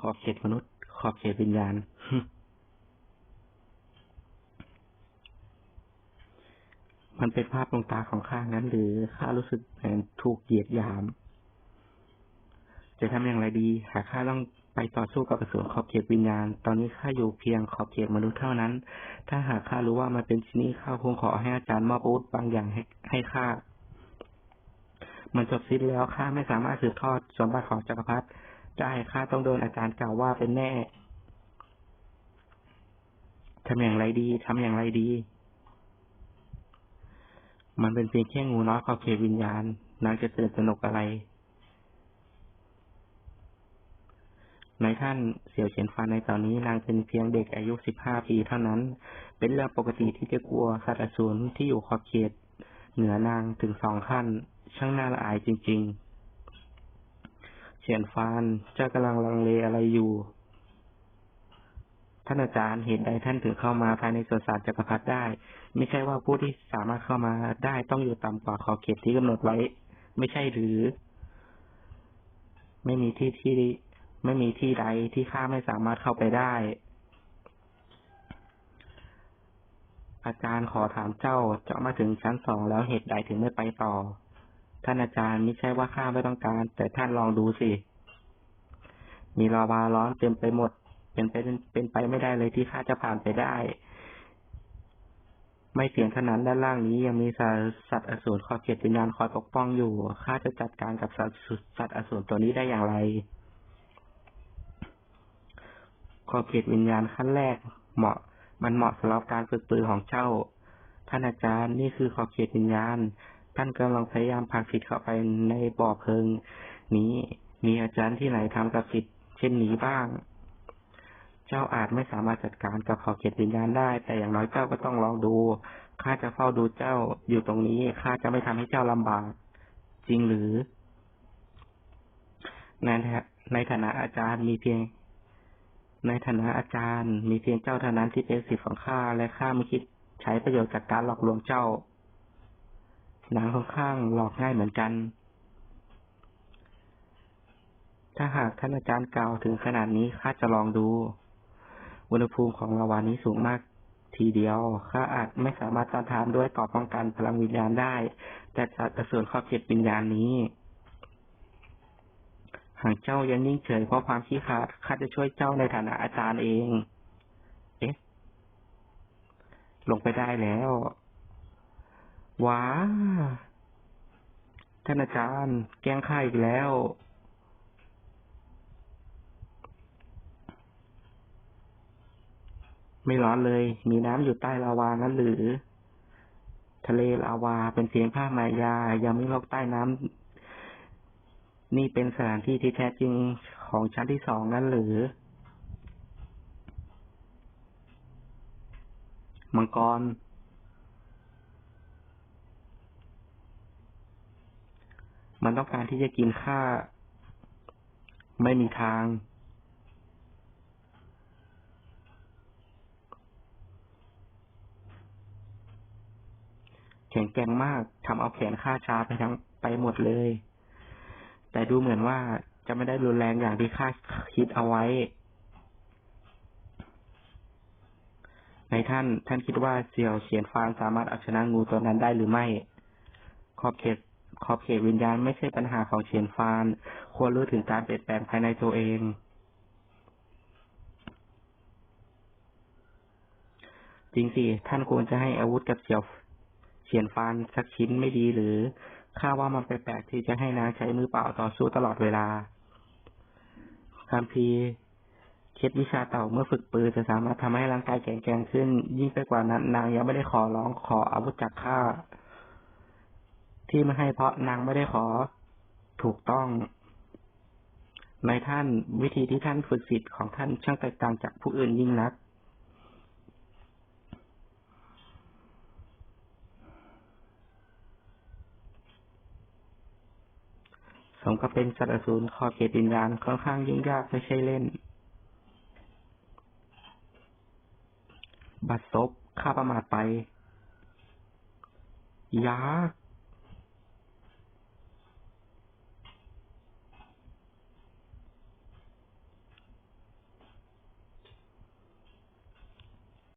ขอบเขตมนุษย์ ขอบเขตวิญญาณมันเป็นภาพลวงตาของข้างั้น หรือข้ารู้สึกเหมือนถูกเหยียดหยาม จะทำอย่างไรดี หากข้าต้องไปต่อสู้กับอสูรขอบเขตวิญญาณ ตอนนี้ข้าอยู่เพียงขอบเขตมนุษย์เท่านั้น ถ้าหากข้ารู้ว่ามันเป็นชนี้ข้าคงขอให้อาจารย์มอบอาวุธบางอย่างให้ให้ข้า มันจบสิ้นแล้วข้าไม่สามารถสืบทอดสมบัติของจักรพรรดิ ได้ ข้าต้องโดนอาจารย์กล่าวว่าเป็นแน่ทำอย่างไรดีทำอย่างไรดี มันเป็นเพียงแค่งูน้อยขอบเขตวิญญาณนางจะตื่นสนุกอะไรในท่านเสี่ยวเฉียนฟันในตอนนี้นางเป็นเพียงเด็กอายุสิบห้าปีเท่านั้น เป็นเรื่องปกติที่จะกลัวสัตว์อสูรที่อยู่ขอบเขต เหนือนางถึงสองขั้น ช่างน่าละอายจริง ๆ เฉียนฟานเจ้ากำลังลังเลอะไรอยู่ ท่านอาจารย์เหตุใดท่านถึงเข้ามาภายในสวนสัตว์จักรพรรดิได้ ไม่ใช่ว่าผู้ที่สามารถเข้ามาได้ต้องอยู่ต่ำกว่าขอบเขตที่กำหนดไว้ ไม่ใช่หรือ ไม่มีที่ที่ไม่มีที่ใดที่ข้าไม่สามารถเข้าไปได้ อาจารย์ขอถามเจ้าเจ้ามาถึงชั้นสองแล้วเหตุใดถึงไม่ไปต่อ ท่านอาจารย์ไม่ใช่ว่าข้าไม่ต้องการ แต่ท่านลองดูสิ มีลาวาร้อนเต็มไปหมด เป็นไปเป็นไปไม่ได้เลยที่ข้าจะผ่านไปได้ ไม่เพียงเท่านั้นด้านล่างนี้ยังมีสัตว์อสูรขอบเขตวิญญาณคอยปกป้องอยู่ ข้าจะจัดการกับสัตว์สัตว์อสูรตัวนี้ได้อย่างไรขอบเขตวิญญาณขั้นแรก เหมาะ มันเหมาะสำหรับการฝึกปืนของเจ้า ท่านอาจารย์นี่คือขอบเขตวิญญาณ ท่านกำลังพยายามผลักสิทธิ์เข้าไปในบ่อเพลิง นี้มีอาจารย์ที่ไหนทำกับสิทธิ์เช่นนี้บ้าง เจ้าอาจไม่สามารถจัดการกับขอบเขตวิญญาณได้ แต่อย่างน้อยเจ้าก็ต้องลองดูข้าจะเฝ้าดูเจ้าอยู่ตรงนี้ข้าจะไม่ทำให้เจ้าลำบาก จริงหรือในในฐานะอาจารย์มีเพียง ในฐานะอาจารย์ มีเพียงเจ้าเท่านั้นที่เป็นสิทธิ์ของข้าและข้าไม่คิดใช้ประโยชน์จากการหลอกลวงเจ้า หนังค่อนข้างหลอกง่ายเหมือนกัน ถ้าหากท่านอาจารย์กล่าวถึงขนาดนี้ข้าจะลองดู อุณหภูมิของลาวานี้สูงมากทีเดียวข้าอาจไม่สามารถต้านทานด้วยก่อป้องกันพลังวิญญาณได้ แต่จัดส่วนขอบเขตวิญญาณนี้หากเจ้ายังนิ่งเฉยเพราะความขี้ขาดข้าจะช่วยเจ้าในฐานะอาจารย์เอง เอ๊ะ ลงไปได้แล้ว ว้า ท่านอาจารย์ แกงข้าอีกแล้ว ไม่ร้อนเลย มีน้ำอยู่ใต้ลาวานั้นหรือ ทะเลลาวาเป็นเพียงผ้ามายา ยังไม่ลกใต้น้ำ นี่เป็นสถานที่ที่แท้จริงของชั้นที่สองนั้นหรือมังกร มันต้องการที่จะกินข้าไม่มีทาง แข็งแกร่งมากทำเอาแขนข้าชาไปทั้งไปหมดเลย แต่ดูเหมือนว่าจะไม่ได้รุนแรงอย่างที่ข้าคิดเอาไว้ในท่าน ท่านคิดว่าเสี่ยวเฉียนฟานสามารถเอาชนะงูตัวนั้นได้หรือไม่ ขอบเขต ขอบเขตวิญญาณไม่ใช่ปัญหาของเฉียนฟาน ควรรู้ถึงการเปลี่ยนแปลงภายในตัวเองจริงสิ ท่านควรจะให้อาวุธกับเสี่ยวเฉียนฟานสักชิ้นไม่ดีหรือ ข้าว่ามันแปลกๆที่จะให้นางใช้มือเปล่าต่อสู้ตลอดเวลาคัมพีเคล็ดวิชาเต่าเมื่อฝึกปืนจะสามารถทำให้ร่างกายแข็งแกร่งขึ้น ยิ่งไปกว่านั้นนางยังไม่ได้ขอร้องขออาวุธจากข้า ที่ไม่ให้เพราะนางไม่ได้ขอถูกต้อง ในท่านวิธีที่ท่านฝึกสิทธิ์ของท่านช่างแตกต่างจากผู้อื่นยิ่งนัก สมกับเป็นสัตว์อสูรขอบเขตวิญญาณค่อนข้างยุ่งยากไม่ใช่เล่น บัดซบข้าประมาทไปยาก